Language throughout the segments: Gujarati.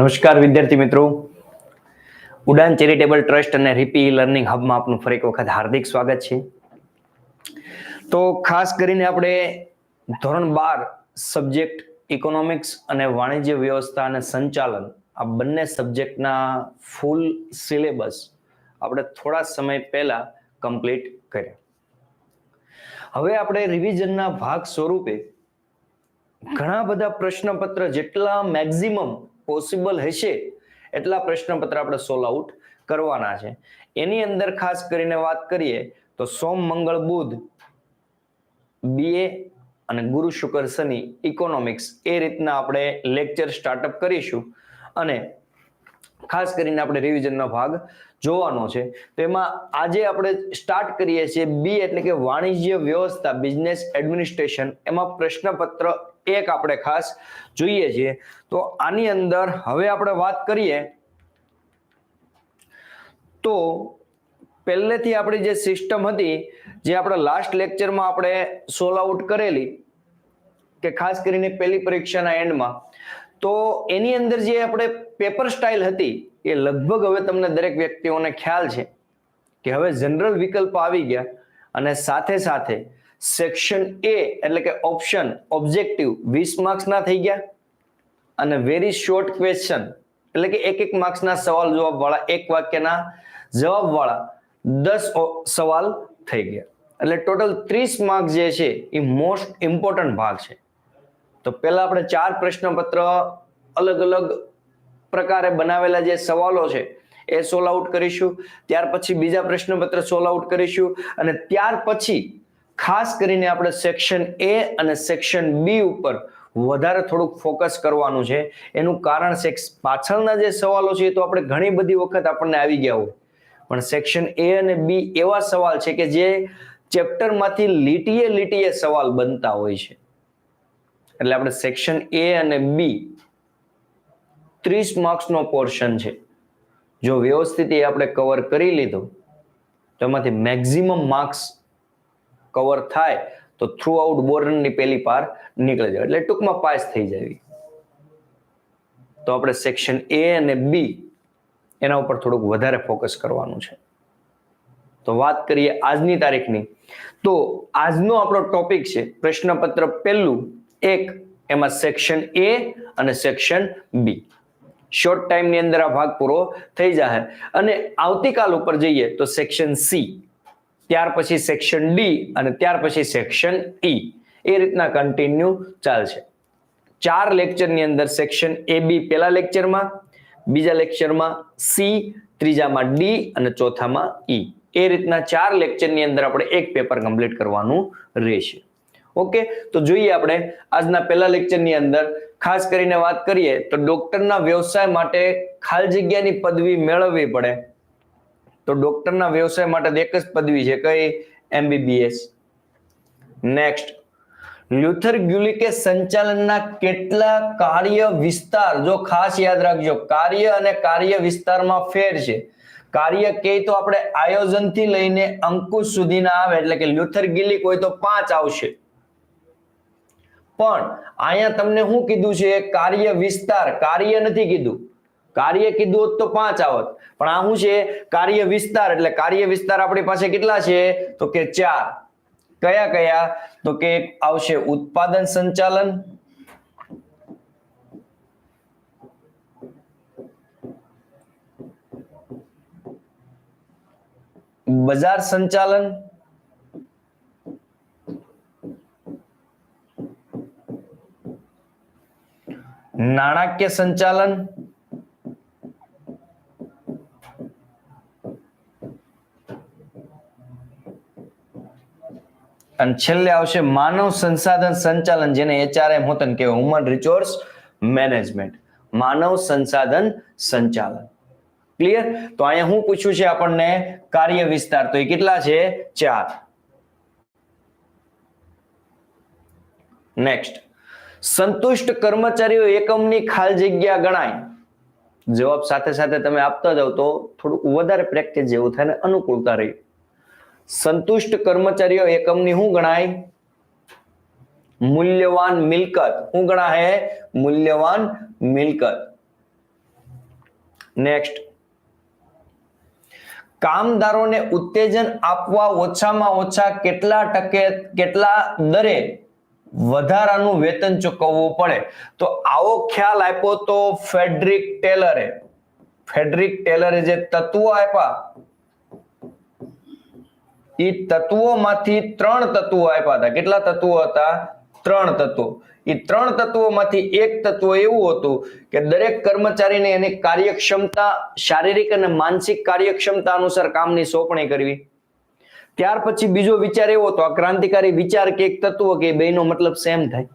નમસ્કાર વિદ્યાર્થી મિત્રો. ઉડાન ચેરિટેબલ ટ્રસ્ટ અને રીપી લર્નિંગ હબમાં આપનું ફરી એક વખત હાર્દિક સ્વાગત છે. તો ખાસ કરીને આપણે ધોરણ બાર સબ્જેક્ટ ઇકોનોમિક્સ અને વાણિજ્ય વ્યવસ્થા અને સંચાલન આ બંને સબ્જેક્ટના ફૂલ સિલેબસ આપણે થોડા સમય પહેલા કમ્પ્લીટ કર્યા. હવે આપણે રિવિઝનના ભાગ સ્વરૂપે ઘણા બધા પ્રશ્નપત્ર જેટલા મેક્સિમમ પોસિબલ હશે? એટલા પ્રશ્નપત્ર આપણે સોલ્વ આઉટ કરવાના છે. એની અંદર ખાસ કરીને વાત કરીએ તો સોમ, મંગળ, બુધ, બીએ અને ગુરુ, શુક્ર, શનિ ઇકોનોમિક્સ એ રીતના આપણે લેક્ચર સ્ટાર્ટઅપ કરીશું. અને ખાસ કરીને આપણે રિવિઝનનો ભાગ જોવાનો છે. તો એમાં આજે આપણે સ્ટાર્ટ કરીએ છીએ બી એટલે કે વાણિજ્ય વ્યવસ્થા બિઝનેસ એડમિનિસ્ટ્રેશન એમાં પ્રશ્નપત્ર એક આપણે ખાસ જોઈએ છીએ. તો આની અંદર હવે આપણે વાત કરીએ. તો પહેલેથી આપણી જે સિસ્ટમ હતી, જે આપણે લાસ્ટ લેક્ચરમાં આપણે સોલ આઉટ કરેલી, કે ખાસ કરીને પહેલી પરીક્ષાના એન્ડમાં તો એની અંદર જે આપણે પેપર સ્ટાઇલ હતી, એ લગભગ હવે તમને દરેક વ્યક્તિઓને ખ્યાલ છે કે હવે જનરલ વિકલ્પ આવી ગયા અને સાથે સાથે સેક્શન એ એટલે કે ઓપ્શન ઓબ્જેક્ટિવ વીસ માર્ક્સના થઈ ગયા. અને વેરી શોર્ટ ક્વેશ્ચન એટલે કે એક એક માર્ક્સના સવાલ જવાબવાળા એક વાક્યના જવાબવાળા દસ સવાલ થઈ ગયા. એટલે ટોટલ ત્રીસ માર્ક્સ જે છે એ મોસ્ટ ઇમ્પોર્ટન્ટ ભાગ છે. તો પહેલા આપણે ચાર પ્રશ્નપત્ર અલગ અલગ પ્રકારે બનાવેલા જે સવાલો છે એ સોલ્વ આઉટ કરીશું. ત્યાર પછી બીજા પ્રશ્નપત્ર સોલ્વ આઉટ કરીશું. અને ત્યાર પછી ખાસ કરીને આપણે સેક્શન એ અને સેક્શન બી ઉપર વધારે થોડુંક ફોકસ કરવાનું છે. એનું કારણ છે પાછળના જે સવાલો છે એ તો આપણે ઘણી બધી વખત આપણને આવી ગયા હોય. પણ સેક્શન એ અને બી એવા સવાલ છે કે જે ચેપ્ટરમાંથી લીટીએ લીટીએ સવાલ બનતા હોય છે. એટલે આપણે સેક્શન એ અને બી ત્રીસ માર્ક્સનો પોર્શન છે. જો વ્યવસ્થિત એ આપણે કવર કરી લીધું, તો એમાંથી મેક્ઝિમમ માર્ક્સ કવર થાય, તો થ્રુ આઉટ બોર્ડની પહેલી પાર નીકળી જાય. એટલે ટૂંકમાં પાસ થઈ જાય તો આપણે સેક્શન એ અને બી એના ઉપર થોડુંક વધારે ફોકસ કરવાનું છે. તો વાત કરીએ આજની તારીખની. તો આજનો આપણો ટોપિક છે પ્રશ્નપત્ર પહેલું એક, એમાં સેક્શન એ અને સેક્શન બી શોર્ટ ટાઈમની અંદર આ ભાગ પૂરો થઈ જાય અને આવતીકાલ ઉપર જઈએ તો સેક્શન સી ત્યાર પછી સેક્શન ડી અને ત્યાર પછી સેક્શન ઈ એ રીતના કન્ટિન્યુ ચાલશે. ચાર લેક્ચરની અંદર સેક્શન એ બી પહેલા લેક્ચરમાં બીજા લેક્ચરમાં સી ત્રીજામાં ડી અને ચોથામાં ઈ એ રીતના ચાર લેક્ચરની અંદર આપણે એક પેપર કમ્પ્લીટ કરવાનું રહેશે. ઓકે તો જોઈએ આપણે આજના પહેલા લેક્ચરની અંદર ખાસ કરીને વાત કરીએ તો ડોક્ટરના વ્યવસાય માટે ખાલી જગ્યાની પદવી મેળવવી પડે. તો ડોક્ટરના વ્યવસાય માટે એક જ પદવી છે, કઈ? એમબીબીએસ નેક્સ્ટ લ્યુથર ગ્યુલિકે સંચાલનના કેટલા કાર્ય વિસ્તાર, જો ખાસ યાદ રાખજો, કાર્ય અને કાર્ય વિસ્તારમાં ફેર છે. કાર્ય કે તો આપણે આયોજનથી લઈને અંકુશ સુધીના આવે, એટલે કે લ્યુથર ગિલિક હોય તો પાંચ આવશે. પણ અહીંયા તમને શું કીધું છે, કાર્ય વિસ્તાર, કાર્ય નથી કીધું. કાર્ય કીધું હોત તો પાંચ આવત. પણ આ શું છે? કાર્ય વિસ્તાર, એટલે કાર્ય વિસ્તાર આપણી પાસે કેટલા છે? તો કે ચાર. કયા કયા? તો કે આવશે ઉત્પાદન સંચાલન. બજાર સંચાલન. નાણાકીય સંચાલન. અને છેલ્લે આવશે માનવ સંસાધન સંચાલન, જેને એચઆરએમ હોતન કે હ્યુમન રિસોર્સ મેનેજમેન્ટ માનવ સંસાધન સંચાલન. ક્લિયર તો અહીંયા હું પૂછ્યું છે આપણને કાર્ય વિસ્તાર, તો એ કેટલા છે? ચાર. નેક્સ્ટ સંતુષ્ટ કર્મચારીઓ એકમની ખાલી જગ્યા ગણાય. જવાબ સાથે સાથે તમે આપતા જાવ તો થોડુંક વધારે પ્રેક્ટિસ જેવું થાય અનુકૂળતા રહી. સંતુષ્ટ કર્મચારીઓ એકમની શું ગણાય? મૂલ્યવાન મિલકત. શું ગણાય? મૂલ્યવાન મિલકત. નેક્સ્ટ કામદારોને ઉત્તેજન આપવા ઓછામાં ઓછા કેટલા ટકે, કેટલા દરે વધારાનું વેતન ચૂકવવું પડે? તો આવો ખ્યાલ આપ્યો તો ફેડરિક ટેલરે. ફેડરિક ટેલરે જે તત્વો આપ્યા એ તત્વોમાંથી ત્રણ તત્વો આપ્યા હતા. કેટલા તત્વો હતા? ત્રણ તત્વો. એ ત્રણ તત્વોમાંથી એક તત્વ એવું હતું કે દરેક કર્મચારીને એની કાર્યક્ષમતા, શારીરિક અને માનસિક કાર્યક્ષમતા અનુસાર કામની સોંપણી કરવી. ત્યાર પછી બીજો વિચાર એવો હતો, આ ક્રાંતિકારી વિચાર કે એક તત્વ કે બેનો મતલબ સેમ થાય.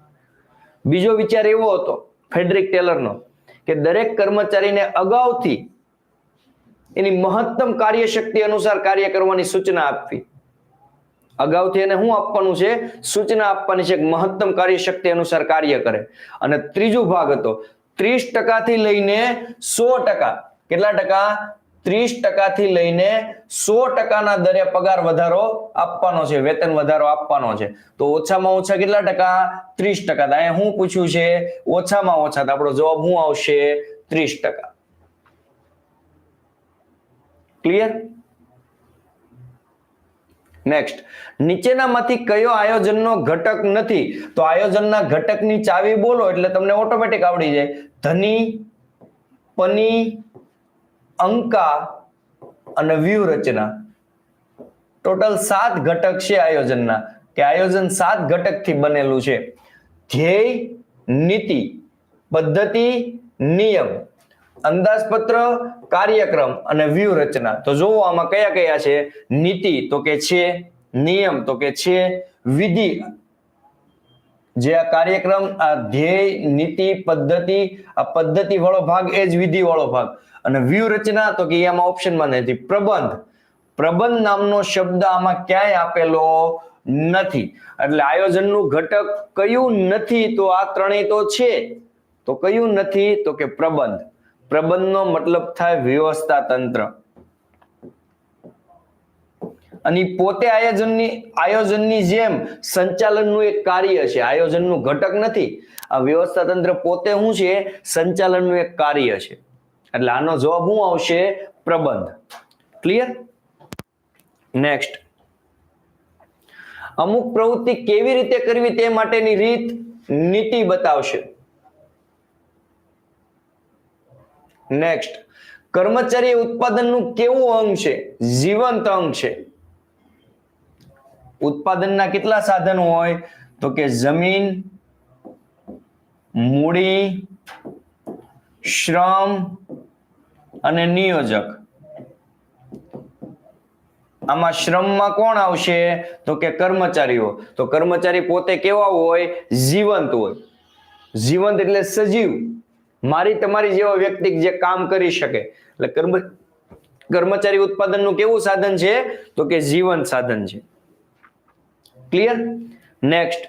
બીજો વિચાર એવો હતો, ફેડરિક ટેલરનો, કે દરેક કર્મચારીને અગાઉથી એની મહત્તમ કાર્યશક્તિ અનુસાર કાર્ય કરવાની સૂચના આપવી. અગાઉથી એને શું આપવાનું છે? સૂચના આપવાની છે મહત્તમ કાર્યશક્તિ અનુસાર કાર્ય કરે. અને ત્રીજો ભાગ હતો, ત્રીસ ટકાથી લઈને સો ટકા. કેટલા ટકા? ત્રીસ ટકાથી લઈને સો ટકાના દરે પગાર વધારો આપવાનો છે, વેતન વધારો આપવાનો છે. તો ઓછામાં ઓછા કેટલા ટકા? ત્રીસ ટકા. અહીંયા શું પૂછ્યું છે, ઓછામાં ઓછા. આપણો જવાબ શું આવશે? ત્રીસ ટકા. ક્લિયર નેક્સ્ટ નીચેનામાંથી કયો આયોજનનો ઘટક નથી? તો આયોજનના ઘટકની ચાવી બોલો એટલે તમને ઓટોમેટિક આવડી જાય. ધની, પની, અંકા અને વ્યૂહરચના. ટોટલ સાત ઘટક છે આયોજનના. કે આયોજન સાત ઘટકથી બનેલું છે. ધ્યેય, નીતિ, પદ્ધતિ, નિયમ. અંદાજપત્ર, કાર્યક્રમ અને વ્યૂહરચના. તો જોવો આમાં કયા કયા છે? નીતિ તો કે છે, નિયમ તો કે છે, વિધિ. જે આ કાર્યક્રમ, આ ધ્યેય, નીતિ, પદ્ધતિ, આ પદ્ધતિ વાળો ભાગ એ જ વિધિ વાળો ભાગ. અને વ્યૂહરચના તો કે એમાં ઓપ્શનમાં નથી. પ્રબંધ. પ્રબંધ નામનો શબ્દ આમાં ક્યાંય આપેલો નથી. એટલે આયોજનનું ઘટક કયું નથી તો આ ત્રણેય તો છે. તો કયું નથી તો કે પ્રબંધ. પ્રબંધનો મતલબ થાય વ્યવસ્થા તંત્ર અને પોતે આયોજનની આયોજનની જેમ સંચાલનનું એક કાર્ય છે. આયોજનનું ઘટક નથી. આ વ્યવસ્થા તંત્ર પોતે શું છે? સંચાલનનું એક કાર્ય છે. એટલે આનો જવાબ શું આવશે? પ્રબંધ. ક્લિયર નેક્સ્ટ અમુક પ્રવૃત્તિ કેવી રીતે કરવી તે માટેની રીત, નીતિ બતાવશે. નેક્સ્ટ કર્મચારી ઉત્પાદનનું કેવું અંગ છે? જીવંત અંગ છે. ઉત્પાદનના કેટલા સાધનો હોય? તો કે જમીન, મૂડી, શ્રમ અને નિયોજક. આમાં શ્રમમાં કોણ આવશે? તો કે કર્મચારીઓ. તો કર્મચારી પોતે કેવા હોય? જીવંત હોય. જીવંત એટલે સજીવ. મારી તમારી જેવા વ્યક્તિ જે કામ કરી શકે. એટલે કર્મ કર્મચારી ઉત્પાદનનું કેવું સાધન છે? તો કે જીવન સાધન છે. ક્લિયર નેક્સ્ટ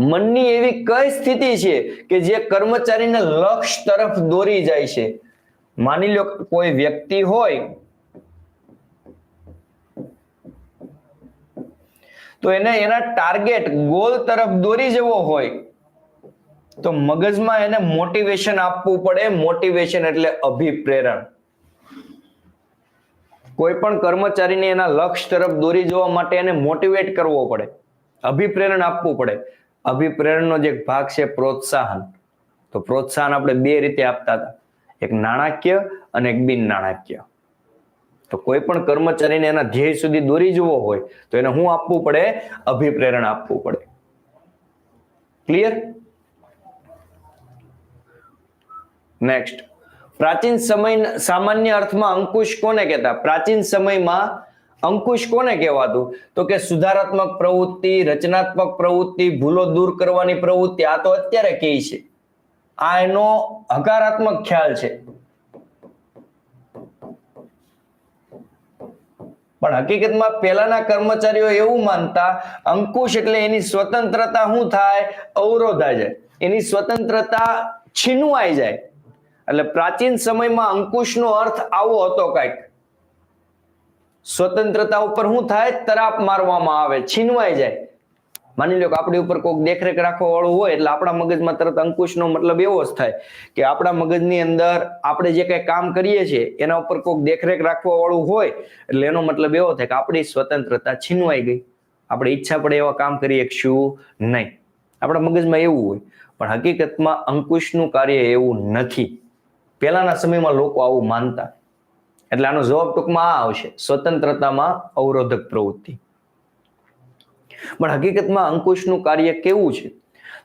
મનની એવી કઈ સ્થિતિ છે કે જે કર્મચારીને લક્ષ્ય તરફ દોરી જાય છે? માની લો કોઈ વ્યક્તિ હોય, તો એને એના ટાર્ગેટ ગોલ તરફ દોરી જવો હોય. તો મગજમાં એને મોટિવેશન આપવું પડે. મોટિવેશન એટલે અભિપ્રેરણ. કોઈ પણ કર્મચારીને એના લક્ષ્ય તરફ દોરી જવા માટે એને મોટિવેટ કરવો પડે. અભિપ્રેરણ આપવું પડે. અભિપ્રેરણનો જે ભાગ છે પ્રોત્સાહન. તો પ્રોત્સાહન આપણે બે રીતે આપતા હતા. એક નાણાકીય અને એક બિન નાણાકીય. તો કોઈ પણ કર્મચારીને એના ધ્યેય સુધી દોરી જવો હોય, તો એને શું આપવું પડે? અભિપ્રેરણ આપવું પડે. ક્લિયર નેક્સ્ટ પ્રાચીન સમય સામાન્ય અર્થમાં અંકુશ કોને કહેતા? પ્રાચીન સમયમાં અંકુશ કોને કહેવાતું? તો કે સુધારાત્મક પ્રવૃત્તિ, રચનાત્મક પ્રવૃત્તિ, ભૂલો દૂર કરવાની પ્રવૃત્તિ, આ તો અત્યારે કહે છે. આ એનો હકારાત્મક ખ્યાલ છે. પણ હકીકતમાં પહેલાના કર્મચારીઓ એવું માનતા, અંકુશ એટલે એની સ્વતંત્રતા શું થાય? અવરોધાય જાય. એની સ્વતંત્રતા છીનવાઈ જાય. એટલે પ્રાચીન સમયમાં અંકુશનો અર્થ આવો હતો કંઈક. સ્વતંત્રતા ઉપર શું થાય, તરાપ મારવામાં આવે, છીનવાઈ જાય. માની લો કે આપણી ઉપર કોઈક દેખરેખ રાખવા વાળું હોય, એટલે આપણા મગજમાં તરત અંકુશનો મતલબ એવો જ થાય કે આપણા મગજની અંદર આપણે જે કઈ કામ કરીએ છીએ, એના ઉપર કોઈક દેખરેખ રાખવા વાળું હોય, એટલે એનો મતલબ એવો થાય કે આપણી સ્વતંત્રતા છીનવાઈ ગઈ. આપણે ઈચ્છા પડે એવા કામ કરી શકશું નહીં. આપણા મગજમાં એવું હોય, પણ હકીકતમાં અંકુશનું કાર્ય એવું નથી. પહેલાના સમયમાં લોકો આવું માનતા. એટલે આનો જવાબ ટૂંકમાં આ આવશે, સ્વતંત્રતામાં અવરોધક પ્રવૃત્તિ. પણ હકીકતમાં અંકુશનું કાર્ય કેવું છે?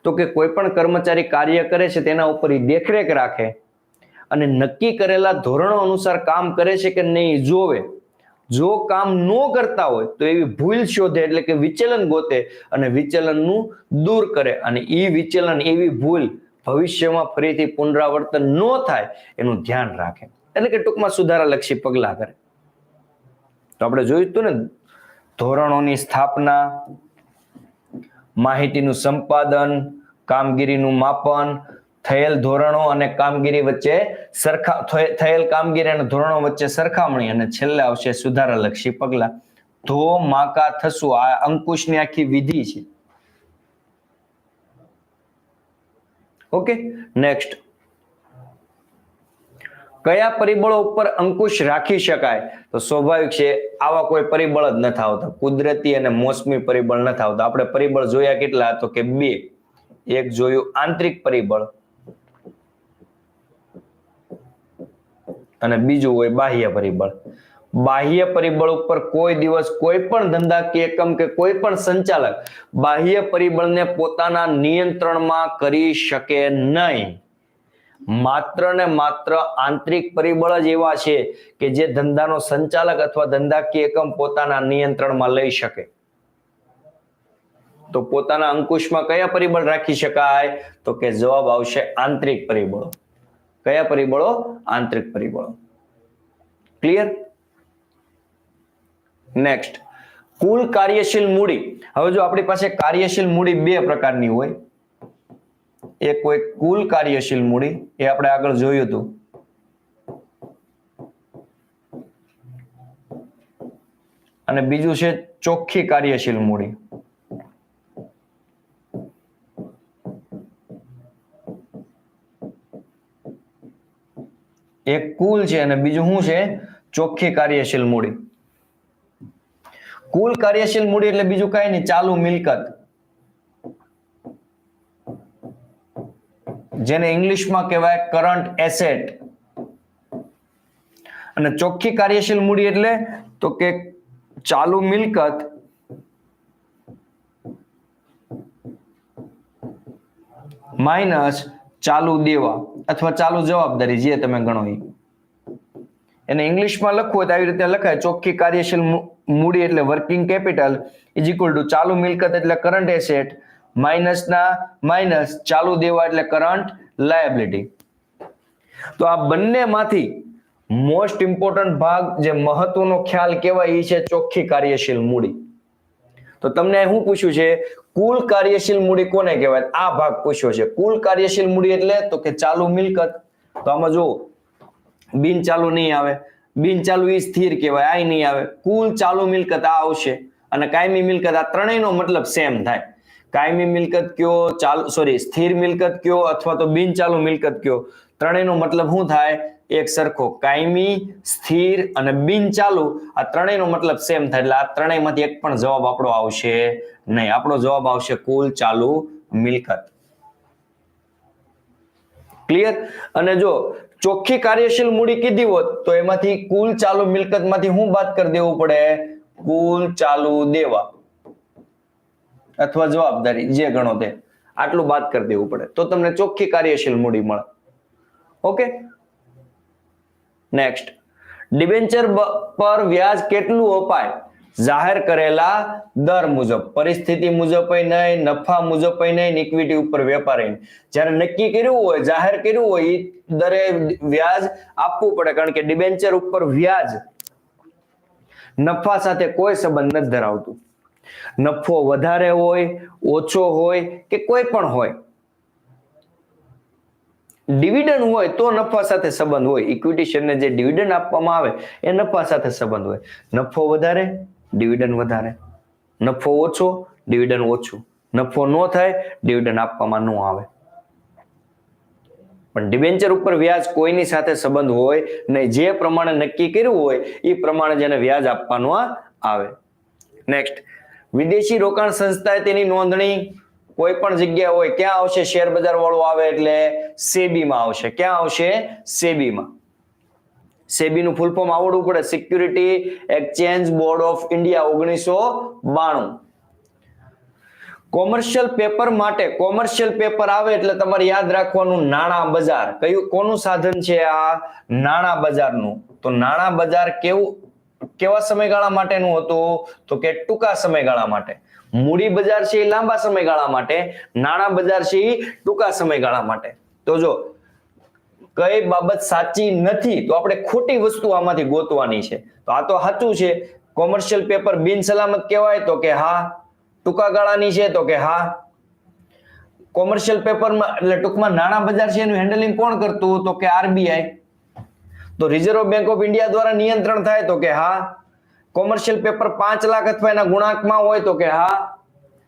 તો કે કોઈ પણ કર્મચારી કાર્ય કરે છે, તેના ઉપર એ દેખરેખ રાખે અને નક્કી કરેલા ધોરણો અનુસાર કામ કરે છે કે નહીં જોવે. જો કામ ન કરતા હોય, તો એવી ભૂલ શોધે એટલે કે વિચલન ગોતે અને વિચલનનું દૂર કરે અને એ વિચલન એવી ભૂલ ભવિષ્યમાં ફરીથી પુનરાવર્તન ન થાય એનું ધ્યાન રાખે. એટલે કે ટૂંકમાં સુધારાલક્ષી પગલાં કરે. તો આપણે જોયું હતું ને, ધોરણોની સ્થાપના, માહિતીનું સંપાદન, કામગીરીનું માપન, થયેલ ધોરણો અને કામગીરી વચ્ચે સરખા થયેલ કામગીરી અને ધોરણો વચ્ચે સરખામણી અને છેલ્લે આવશે સુધારાલક્ષી પગલાં. ધો, માકા થશું. આ અંકુશની આખી વિધિ છે. ઓકે નેક્સ્ટ કયા પરિબળો ઉપર અંકુશ રાખી શકાય? તો સ્વાભાવિક છે, આવા કોઈ પરિબળ જ નથી આવતા. કુદરતી અને મોસમી પરિબળ નથી આવતા. આપણે પરિબળ જોયા કેટલા તો કે બે. એક જોયું આંતરિક પરિબળ અને બીજું હોય બાહ્ય પરિબળ. બાહ્ય પરિબળ ઉપર કોઈ દિવસ કોઈ પણ ધંધાકીય એકમ કે કોઈ પણ સંચાલક બાહ્ય પરિબળને પોતાના નિયંત્રણમાં કરી શકે નહીં. માત્ર ને માત્ર આંતરિક પરિબળ જ એવા છે કે જે ધંધાનો સંચાલક અથવા ધંધાકીય એકમ પોતાના નિયંત્રણમાં લઈ શકે. તો પોતાના અંકુશમાં કયા પરિબળ રાખી શકાય? તો કે જવાબ આવશે આંતરિક પરિબળો. કયા પરિબળો? આંતરિક પરિબળો. ક્લિયર નેક્સ્ટ કુલ કાર્યશીલ મૂડી. હવે જો આપણી પાસે કાર્યશીલ મૂડી બે પ્રકારની હોય, એક હોય કુલ કાર્યશીલ મૂડી, એ આપણે આગળ જોયું હતું. અને બીજું છે ચોખ્ખી કાર્યશીલ મૂડી. એક કુલ છે અને બીજું શું છે? ચોખ્ખી કાર્યશીલ મૂડી. કુલ કાર્યશીલ મૂડી એટલે બીજું કઈ નહીં, ચાલુ મિલકત. જેને ઇંગ્લિશમાં કહેવાય કરંટ એસેટ. અને ચોખ્ખી કાર્યશીલ મૂડી એટલે તો કે ચાલુ મિલકત માઇનસ ચાલુ દેવા અથવા ચાલુ જવાબદારી, જે તમે ગણો એને ઇંગ્લિશમાં લખવું હોય તો આવી રીતે લખાય ચોખ્ખી કાર્યશીલ મૂડી એટલે working capital is equal to ચાલુ મિલકત એટલે કરંટ એસેટ માઇનસ ના માઇનસ ચાલુ દેવા એટલે કરંટ લાયબિલિટી તો આ બંનેમાંથી મોસ્ટ ઇમ્પોર્ટન્ટ ભાગ જે મહત્વનો ખ્યાલ કહેવાય એ છે ચોખ્ખી કાર્યશીલ મૂડી. તો તમને શું પૂછ્યું છે? કુલ કાર્યશીલ મૂડી કોને કહેવાય? આ ભાગ પૂછ્યો છે. કુલ કાર્યશીલ મૂડી એટલે તો કે ચાલુ મિલકત. તો આમાં જો બિન ચાલુ નહીં આવે. બિન ચાલુ એ સ્થિર કહેવાય આ નહીં આવે. કુલ ચાલુ મિલકત આ આવશે અને કાયમી મિલકત આ ત્રણેયનો મતલબ સેમ થાય. કાયમી મિલકત કયો, ચાલુ સોરી સ્થિર મિલકત કયો અથવા તો બિન ચાલુ મિલકત કયો? ત્રણેયનો મતલબ શું થાય? એક સરખો. કાયમી, સ્થિર અને બિન ચાલુ આ ત્રણેયનો મતલબ સેમ થાય. એટલે આ ત્રણેયમાંથી એક પણ જવાબ આપણો આવશે નહીં. આપણો જવાબ આવશે કુલ ચાલુ મિલકત. ક્લિયર અને જો ચોખ્ખી કાર્યશીલ મૂડી કીધી હોત, તો એમાંથી કુલ ચાલુ મિલકતમાંથી શું બાદ કરી દેવું પડે? કુલ ચાલુ દેવા. અથવા જવાબદારી, જે ગણો તે. આટલું બાદ કરી દેવું પડે. તો તમને ચોખ્ખી કાર્યશીલ મૂડી મળે. ઓકે? નેક્સ્ટ ડિબેન્ચર પર વ્યાજ કેટલું અપાય? જાહેર કરેલા દર મુજબ, પરિસ્થિતિ મુજબ નહીં, નફા મુજબ નહીં ઇક્વિટી ઉપર વેપાર જ્યારે નક્કી કર્યું હોય, જાહેર કર્યું હોય એ દરે વ્યાજ આપવું પડે, કારણ કે ડિબેન્ચર ઉપર વ્યાજ નફા સાથે કોઈ સંબંધ નથી ધરાવતું. નફો વધારે હોય, ઓછો હોય કે કોઈ પણ હોય. ડિવિડન્ડ હોય તો નફા સાથે સંબંધ હોય. ઇક્વિટી શેરને જે ડિવિડન્ડ આપવામાં આવે, એ નફા સાથે સંબંધ હોય. નફો વધારે ડિવિડન્ડ વધારે. નફો ઓછો ડિવિડન્ડ ઓછું. નફો ન થાય ડિવિડન્ડ આપવામાં ન આવે. પણ ડિબેન્ચર ઉપર વ્યાજ કોઈની સાથે સંબંધ હોય નહીં જે પ્રમાણે નક્કી કર્યું હોય, એ પ્રમાણે જેને વ્યાજ આપવાનું આવે. નેક્સ્ટ વિદેશી રોકાણ સંસ્થાએ તેની નોંધણી કોઈ પણ જગ્યાએ હોય, ક્યાં આવશે? શેર બજાર વાળું આવે એટલે સેબીમાં આવશે. ક્યાં આવશે? સેબીમાં. સેબીનું ફૂલ ફોર્મ આવડવું પડે. Security exchange board of India ઓગણીસો બાણું. કોમર્શિયલ પેપર માટે કોમર્શિયલ પેપર આવે એટલે તમારે યાદ રાખવાનું નાણાં બજાર. કયું, કોનું સાધન છે આ નાણાં બજારનું? તો નાણાં બજાર કેવું, કેવા સમયગાળા માટેનું હતું? તો કે ટૂંકા સમયગાળા માટે. મૂડી બજાર છે એ લાંબા સમયગાળા માટે, નાણાં બજાર છે એ ટૂંકા સમયગાળા માટે. તો જો કઈ બાબત સાચી નથી તો આપણે ખોટી વસ્તુ આમાંથી ગોતવાની છે. તો આ તો સાચું છે. કોમર્શિયલ પેપર બિન સલામત કહેવાય તો કે હા. ટૂંકા ગાળાની છે તો કે હા. કોમર્શિયલ પેપરમાં એટલે ટૂંકમાં નાણાં બજાર છે એનું હેન્ડલિંગ કોણ કરતું? તો કે આરબીઆઈ. તો રિઝર્વ બેંક ઓફ ઇન્ડિયા દ્વારા નિયંત્રણ થાય તો કે હા. કોમર્શિયલ પેપર પાંચ લાખ અથવા એના ગુણાંકમાં હોય તો કે હા.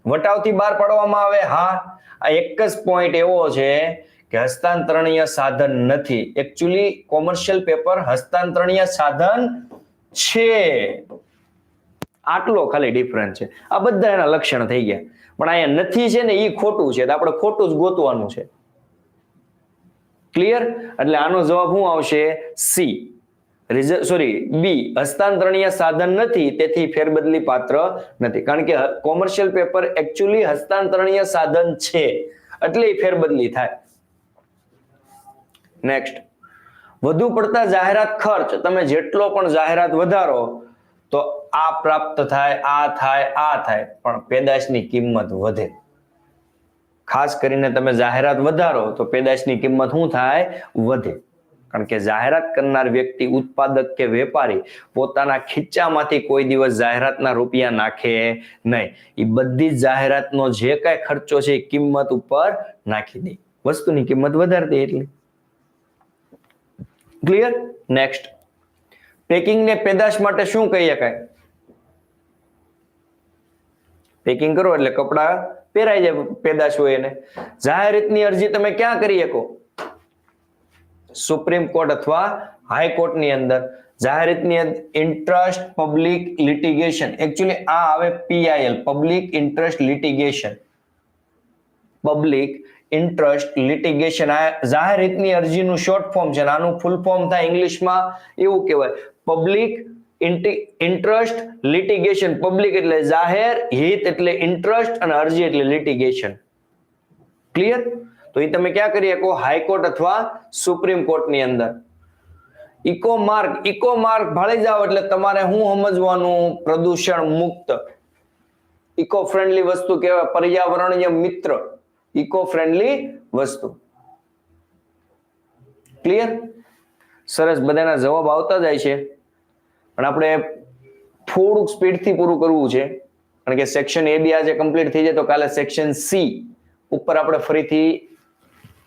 વટાવથી બહાર પાડવામાં આવે હા. આ એક જ પોઈન્ટ એવો છે કે હસ્તાંતરણીય સાધન નથી. એકચ્યુઅલી કોમર્શિયલ પેપર હસ્તાંતરણીય સાધન છે. આટલો ખાલી ડિફરન્સ છે. આ બધા એના લક્ષણ થઈ ગયા. પણ અહીંયા નથી છે ને એ ખોટું છે. તો આપણે ખોટું જ ગોતવાનું છે. ક્લિયર એટલે આનો જવાબ શું આવશે? સી સોરી બી હસ્તાંતરણીય સાધન નથી, તેથી ફેરબદલી પાત્ર નથી. કારણ કે કોમર્શિયલ પેપર એકચ્યુઅલી હસ્તાંતરણીય સાધન છે. એટલે ફેરબદલી થાય. નેક્સ્ટ વધુ પડતા જાહેરાત ખર્ચ. તમે જેટલો પણ જાહેરાત વધારો, તો આ પ્રાપ્ત થાય, આ થાય આ થાય. પણ પેદાશની કિંમત વધે. ખાસ કરીને તમે જાહેરાત વધારો, તો પેદાશની કિંમત શું થાય? વધે. કારણ કે જાહેરાત કરનાર વ્યક્તિ, ઉત્પાદક કે વેપારી, પોતાના ખીચામાંથી કોઈ દિવસ જાહેરાતના રૂપિયા નાખે નહીં. એ બધી જ જાહેરાતનો જે કાંઈ ખર્ચો છે એ કિંમત ઉપર નાખી દે. વસ્તુની કિંમત વધારતી એટલે. ક્લિયર નેક્સ્ટ પેકિંગ ને પેદાશ માટે શું કહી શકાય પેકિંગ કરો એટલે કપડા પહેરાઈ જાય પેદાશ હોય એને. જાહેર રીતની અરજી તમે ક્યાં કરી શકો? સુપ્રીમ કોર્ટ અથવા હાઈકોર્ટની અંદર. જાહેર રીતની ઇન્ટરેસ્ટ પબ્લિક લિટિગેશન એકચ્યુઅલી આ આવે PIL public interest litigation public interest litigation આ જાહેર હિતની અરજીનું શોર્ટ ફોર્મ છે આનું ફૂલ ફોર્મ થાય ઇંગ્લિશમાં, એવું કહેવાય. પબ્લિક ઇન્ટરેસ્ટ લિટિગેશન પબ્લિક એટલે જાહેર, હિત એટલે ઇન્ટરેસ્ટ અને અરજી એટલે લિટિગેશન ક્લિયર તો એ તમે ક્યાં કરી શકો? હાઈકોર્ટ અથવા સુપ્રીમ કોર્ટની અંદર. ઇકો માર્ક ઇકો માર્ક ભાળી જાવ એટલે તમારે શું સમજવાનું? પ્રદૂષણ મુક્ત. ઇકો ફ્રેન્ડલી વસ્તુ કહેવાય, પર્યાવરણીય મિત્ર. ઇકો ફ્રેન્ડલી વસ્તુ. ક્લિયર સરસ, બધાના જવાબ આવતા જાય છે. પણ આપણે થોડુંક સ્પીડથી પૂરું કરવું છે. કારણ કે સેક્શન એ બી આજે કમ્પ્લીટ થઈ જાય તો કાલે સેક્શન સી ઉપર આપણે ફરીથી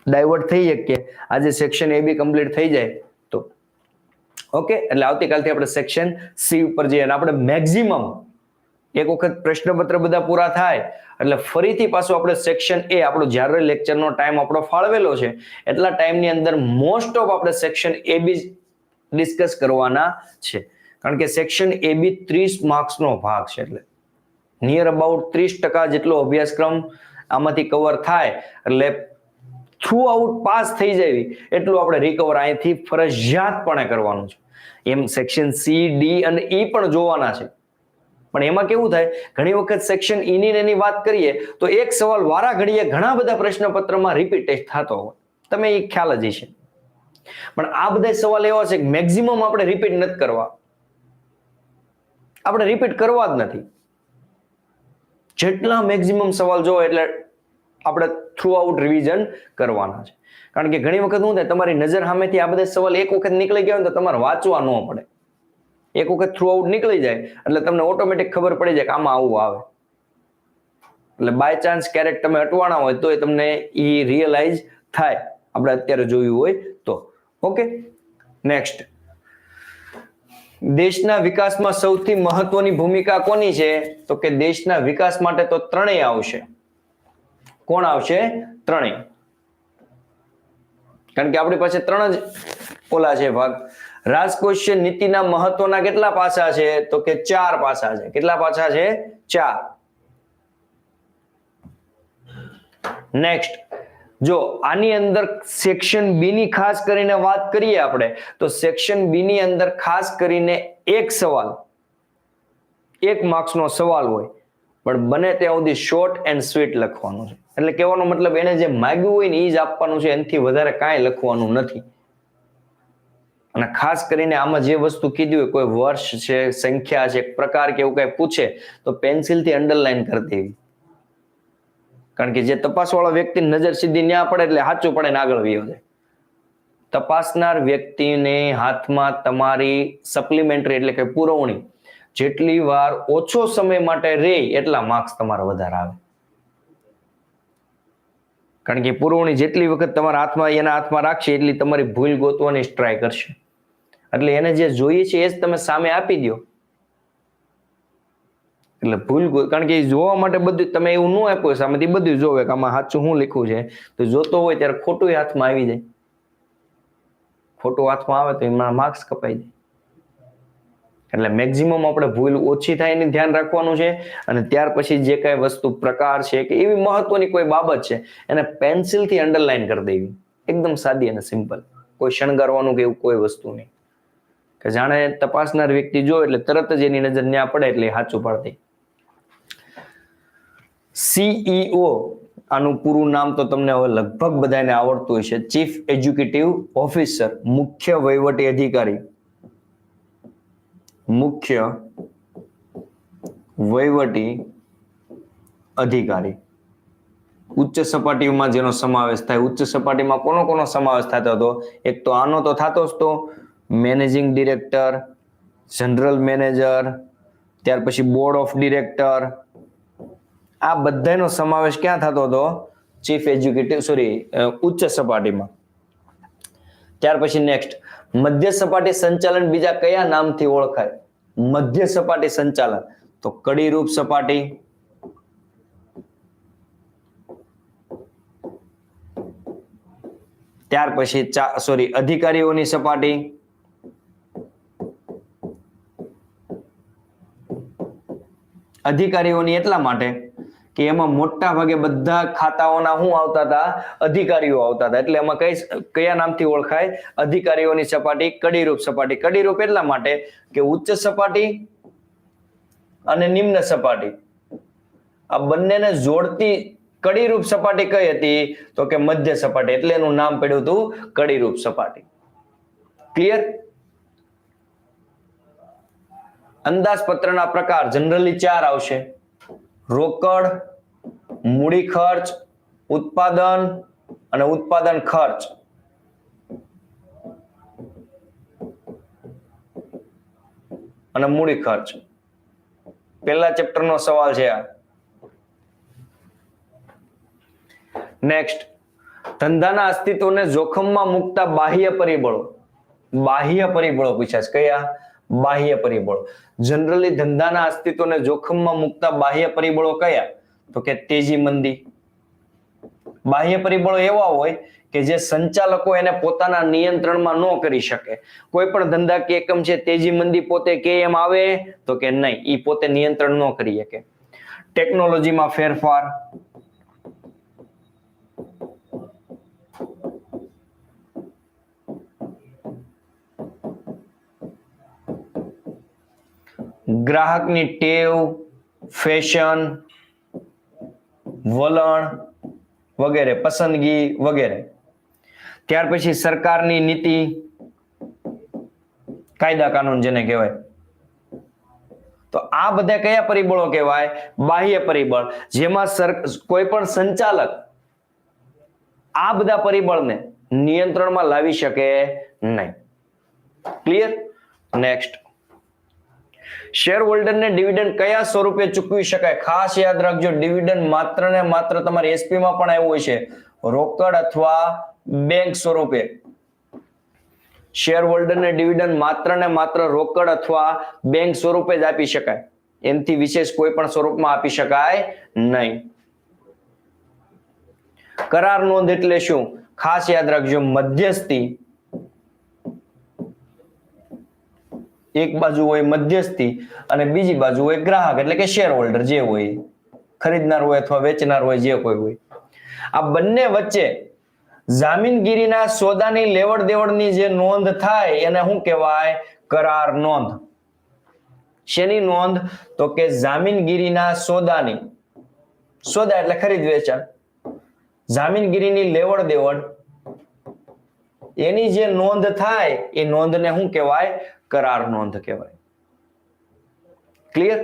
ડાયવર્ટ થઈ શકીએ. આજે સેક્શન એ બી કમ્પ્લીટ થઈ જાય તો. ઓકે એટલે આવતીકાલથી આપણે સેક્શન સી ઉપર જઈએ અને આપણે મેક્ઝિમમ એક વખત પ્રશ્નપત્ર બધા પૂરા થાય, એટલે ફરીથી પાછું આપણે સેક્શન એ આપણો જ્યારે લેક્ચરનો ટાઈમ આપણો ફાળવેલો છે, એટલા ટાઈમની અંદર મોસ્ટ ઓફ આપણે સેક્શન એ બી ડિસ્કસ કરવાના છે. કારણ કે સેક્શન એ બી ત્રીસ માર્ક્સનો ભાગ છે એટલે. નિયર અબાઉટ ત્રીસ ટકા જેટલો અભ્યાસક્રમ આમાંથી કવર થાય, એટલે થ્રુ આઉટ પાસ થઈ જાય, એટલું આપણે રિકવર અહીંથી ફરજિયાતપણે કરવાનું છે. એમ સેક્શન સી ડી અને ઈ પણ જોવાના છે. પણ એમાં કેવું થાય? ઘણી વખત સેક્શન ઈની એની વાત કરીએ, તો એક સવાલ વારા ઘડીએ ઘણા બધા પ્રશ્નપત્રમાં રિપીટ થતો હોય. તમે એ ખ્યાલ જ છે પણ આ બધા સવાલ એવા છે કે મેક્ઝિમમ આપણે રિપીટ નથી કરવા. આપણે રિપીટ કરવા જ નથી. જેટલા મેક્ઝિમમ સવાલ જોવો એટલે આપણે થ્રુ આઉટ રિવિઝન કરવાના છે. કારણ કે ઘણી વખત શું થાય, તમારી નજર સામેથી આ બધા સવાલ એક વખત નીકળી ગયા હોય તો તમારે વાંચવા ન પડે. એક વખત થ્રુ આઉટ નીકળી જાય, એટલે તમને ઓટોમેટિક ખબર પડી જાય કે આમાં આવું આવે. એટલે બાય ચાન્સ ક્યારેક તમે અટવાણા હોય તો એ તમને એ રિયલાઇઝ થાય. આપણે અત્યારે જોયું હોય તો. ઓકે નેક્સ્ટ દેશના વિકાસમાં સૌથી મહત્વની ભૂમિકા કોની છે? તો કે દેશના વિકાસ માટે તો ત્રણેય આવશે. કોણ આવશે? ત્રણેય. કારણ કે આપણી પાસે ત્રણ જ ઓલા છે ભાગ. રાજકોષીય નીતિના મહત્વના કેટલા પાસા છે? તો કે ચાર પાસા છે. કેટલા પાસા છે? ચાર. નેક્સ્ટ જો આની અંદર સેક્શન બી ની ખાસ કરીને વાત કરીએ આપણે, તો સેક્શન બી ની અંદર ખાસ કરીને એક સવાલ, એક માર્ક્સનો સવાલ હોય, પણ બને ત્યાં સુધી શોર્ટ એન્ડ સ્વીટ લખવાનું છે. એટલે કહેવાનો મતલબ એને જે માગ્યું હોય ને એ જ આપવાનું છે, એનાથી વધારે કાંઈ લખવાનું નથી. અને ખાસ કરીને આમાં જે વસ્તુ કીધી હોય, કોઈ વર્ષ છે, સંખ્યા છે પ્રકાર કે એવું કઈ પૂછે, તો પેન્સિલથી અંડરલાઈન કરી દેવી. કારણ કે જે તપાસવાળા વ્યક્તિ નજર સીધી ન્યા પડે એટલે સાચું પડે ને આગળ વયો તપાસનાર વ્યક્તિને હાથમાં તમારી સપ્લિમેન્ટરી એટલે કે પુરવણી, જેટલી વાર ઓછો સમય માટે રે, એટલા માર્ક્સ તમારા વધારે આવે. કારણ કે પુરવણી જેટલી વખત તમારા હાથમાં, એના હાથમાં રાખશે, એટલી તમારી ભૂલ ગોતવાની ટ્રાય કરશે. એટલે એને જે જોઈએ છે એ જ તમે સામે આપી દો એટલે ભૂલ કારણ કે જોવા માટે બધું તમે એવું ન આપ્યું સામેથી બધું જોવે કે આમાં સાચું શું લખ્યું છે. તો જોતો હોય ત્યારે ખોટું હાથમાં આવી જાય. ખોટું હાથમાં આવે તો એમાં માર્ક્સ કપાઈ જાય. એટલે મેક્ઝિમમ આપણે ભૂલ ઓછી થાય એની ધ્યાન રાખવાનું છે અને ત્યાર પછી જે કઈ વસ્તુ પ્રકાર છે કે એવી મહત્વની કોઈ બાબત છે, એને પેન્સિલથી અંડરલાઈન કરી દેવી. એકદમ સાદી અને સિમ્પલ કોઈ શણગારવાનું કે એવું કોઈ વસ્તુ નહીં. કે જાણે તપાસનાર વ્યક્તિ જો એટલે તરત જ એની નજર ન્યા પડે એટલે સાચું પાડતી સીઈઓ આનું પૂરું નામ તો તમને હવે લગભગ બધાને આવડતું હશે. ચીફ એજ્યુકેટિવ ઓફિસર મુખ્ય વહીવટી અધિકારી. મુખ્ય વહીવટી અધિકારી. ઉચ્ચ સપાટીઓમાં જેનો સમાવેશ થાય, ઉચ્ચ સપાટીમાં કોનો કોનો સમાવેશ થતો હતો? એક તો આનો તો થતો જ તો. મેનેજિંગ ડિરેક્ટર, જનરલ મેનેજર, ત્યાર પછી બોર્ડ ઓફ ડિરેક્ટર. આ બધાનો સમાવેશ ક્યાં થતો હતો? ચીફ એજ્યુકેટિવ સોરી ઉચ્ચ સપાટીમાં. ત્યાર પછી નેક્સ્ટ, મધ્ય સપાટી સંચાલન બીજા કયા નામથી ઓળખાય? મધ્ય સપાટી સંચાલન. તો કડીરૂપ સપાટી. ત્યાર પછી સોરી, અધિકારીઓની સપાટી. અધિકારીઓની એટલા માટે કે એમાં મોટા ભાગે બધા ખાતાઓના શું આવતા હતા? અધિકારીઓ આવતા હતા. એટલે એમાં કઈ કયા નામથી ઓળખાય? અધિકારીઓની સપાટી, કડીરૂપ સપાટી. કડીરૂપ એટલા માટે કે ઉચ્ચ સપાટી અને નિમ્ન સપાટી. આ બંનેને જોડતી કડીરૂપ સપાટી કઈ હતી? તો કે મધ્ય સપાટી. એટલે એનું નામ પડ્યું હતું કડીરૂપ સપાટી. ક્લિયર? અંદાજપત્રના પ્રકાર જનરલી ચાર આવશે. રોકડ, મૂડી ખર્ચ, ઉત્પાદન અને ઉત્પાદન ખર્ચ. અને મૂડી ખર્ચ. પહેલા ચેપ્ટરનો સવાલ છે આ. નેક્સ્ટ ધંધાના અસ્તિત્વને જોખમમાં મૂકતા બાહ્ય પરિબળો. બાહ્ય પરિબળો પૂછ્યા કયા? બાહ્ય પરિબળો. જનરલી ધંધાના અસ્તિત્વને જોખમમાં મૂકતા બાહ્ય પરિબળો કયા? તો કે તેજી મંદી. બાહ્ય પરિબળો એવા હોય કે જે સંચાલકો એને પોતાના નિયંત્રણમાં ન કરી શકે. કોઈ પણ ધંધા કે એકમ છે, તેજી મંદી પોતે કે એમ આવે? તો કે નહીં એ પોતે નિયંત્રણ ન કરી શકે. ટેકનોલોજીમાં ફેરફાર. ગ્રાહકની ટેવ, ફેશન, વલણ વગેરે, પસંદગી વગેરે. ત્યાર પછી સરકારની નીતિ કાયદા કાનૂન જેને કહેવાય. તો આ બધા કયા પરિબળો કહેવાય? બાહ્ય પરિબળ. જેમાં કોઈ પણ સંચાલક આ બધા પરિબળને નિયંત્રણમાં લાવી શકે નહીં. ક્લિયર નેક્સ્ટ શેર હોલ્ડરને ડિવિડન્ડ કયા સ્વરૂપે ચૂકવી શકાય? ખાસ યાદ રાખજો, ડિવિડન્ડ માત્ર ને માત્ર તમારે એસપીમાં પણ આવ્યું હોય છે. રોકડ અથવા બેંક સ્વરૂપે. શેર હોલ્ડરને ડિવિડન્ડ માત્ર ને માત્ર રોકડ અથવા બેંક સ્વરૂપે જ આપી શકાય. એમથી વિશેષ કોઈ પણ સ્વરૂપમાં આપી શકાય નહીં. કરાર નોંધ એટલે શું? ખાસ યાદ રાખજો, મધ્યસ્થી એક બાજુ હોય મધ્યસ્થી અને બીજી બાજુ હોય ગ્રાહક, એટલે કે શેર હોલ્ડર જે હોય, ખરીદનાર હોય અથવા વેચનાર હોય, જે કોઈ હોય. આ બંને વચ્ચે જામીનગીરીના સોદાની લેવડ દેવડની જે નોંધ થાય, એને શું કહેવાય? કરાર નોંધ. શેની નોંધ? તો કે જામીનગીરીના સોદાની. સોદા એટલે ખરીદ વેચાણ. જામીનગીરીની લેવડ દેવડ એની જે નોંધ થાય, એ નોંધને શું કહેવાય? કરાર નોંધ કહેવાય. ક્લિયર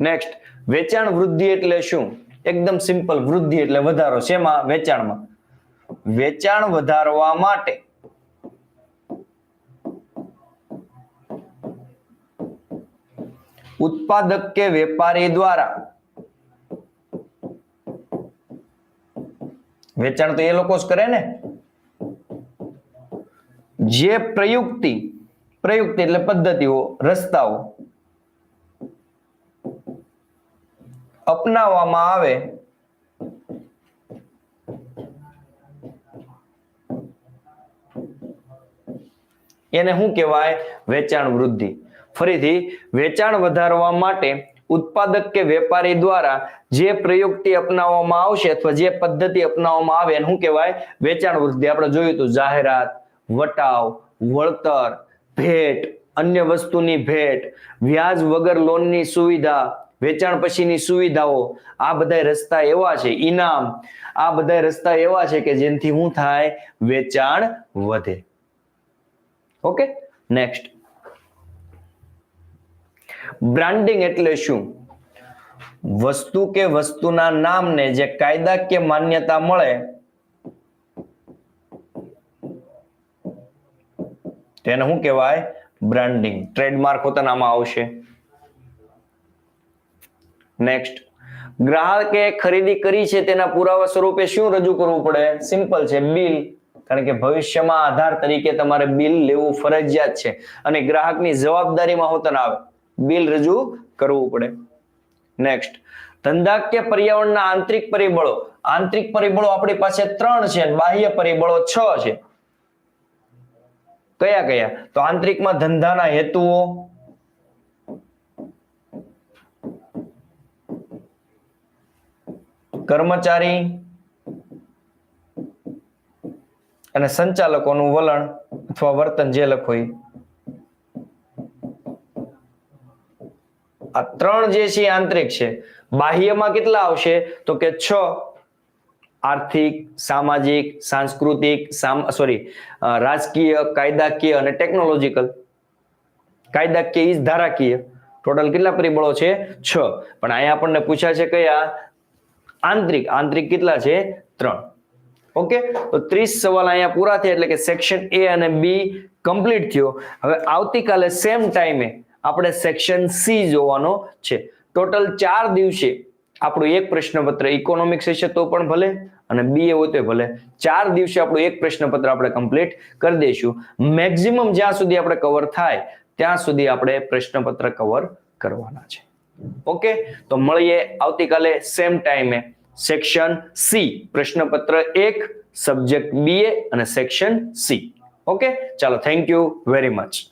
નેક્સ્ટ વેચાણ વૃદ્ધિ એટલે શું? એકદમ સિમ્પલ વૃદ્ધિ એટલે વધારો. શેમાં? વેચાણમાં. વેચાણ વધારવા માટે. ઉત્પાદક કે વેપારી દ્વારા. વેચાણ તો એ લોકો જ કરે ને? જે પ્રયુક્તિ પ્રયુક્તિ એટલે પદ્ધતિઓ, રસ્તાઓ અપનાવવામાં આવે એને શું કહેવાય? વેચાણ વૃદ્ધિ. ફરીથી, વેચાણ વધારવા માટે ઉત્પાદક કે વેપારી દ્વારા જે પ્રયુક્તિ અપનાવવામાં આવશે અથવા જે પદ્ધતિ અપનાવવામાં આવે એને શું કહેવાય? વેચાણ વૃદ્ધિ. આપણે જોયું હતું જાહેરાત વટાવ, વળતર, ભેટ, અન્ય વસ્તુની ભેટ, વ્યાજ વગર લોનની સુવિધા, વેચાણ પછીની સુવિધાઓ, આ બધા રસ્તા એવા છે ઇનામ આ બધા રસ્તા એવા છે કે જેનાથી હું થાય, વેચાણ વધે. ઓકે? નેક્સ્ટ બ્રાન્ડિંગ એટલે શું? વસ્તુ કે વસ્તુના નામને જે કાયદાકીય માન્યતા મળે તેને શું કહેવાય? બ્રાન્ડિંગ ટ્રેડમાર્ક પોતાનામાં આવશે. નેક્સ્ટ ગ્રાહકે ખરીદી કરી છે તેના પુરાવા સ્વરૂપે શું રજૂ કરવું પડે? સિમ્પલ છે. બિલ કારણ કે ભવિષ્યમાં આધાર તરીકે તમારે બિલ લેવું ફરજિયાત છે. અને ગ્રાહકની જવાબદારીમાં હોતા આવે. બિલ રજૂ કરવું પડે. નેક્સ્ટ ધંધાકીય પર્યાવરણના આંતરિક પરિબળો. આંતરિક પરિબળો આપણી પાસે ત્રણ છે બાહ્ય પરિબળો છ છે. કયા કયા? તો આંતરિકમાં ધંધાના હેતુઓ. કર્મચારી. અને સંચાલકોનું વલણ અથવા વર્તન જે લખો આ ત્રણ જે છે આંતરિક છે. બાહ્યમાં કેટલા આવશે? તો કે છ. આર્થિક, સામાજિક, સાંસ્કૃતિક સોરી રાજકીય, કાયદાકીય અને ટેકનોલોજીકલ કાયદાકીય ઈજ ધારાકીય. ટોટલ કેટલા પરિબળો છે? છ. પણ અહીંયા આપણને પૂછ્યા છે કયા? આંતરિક. આંતરિક કેટલા છે? ત્રણ. ઓકે? તો ત્રીસ સવાલ અહીંયા પૂરા થયા એટલે કે સેક્શન એ અને બી કમ્પ્લીટ થયો. હવે આવતીકાલે સેમ ટાઈમે આપણે સેક્શન સી જોવાનો છે. ટોટલ ચાર દિવસે આપણું એક પ્રશ્નપત્ર ઇકોનોમિક્સ હશે તો પણ ભલે અને બી એ હોય તો ભલે. ચાર દિવસે આપણું એક પ્રશ્નપત્ર આપણે કમ્પ્લીટ કરી દઈશું. મેક્સિમમ જ્યાં સુધી આપણે કવર થાય, ત્યાં સુધી આપણે પ્રશ્નપત્ર કવર કરવાના છે. ઓકે તો મળીએ આવતીકાલે સેમ ટાઈમે સેક્શન સી પ્રશ્નપત્ર એક સબ્જેક્ટ બી અને સેક્શન સી ઓકે ચાલો થેન્ક યુ વેરી મચ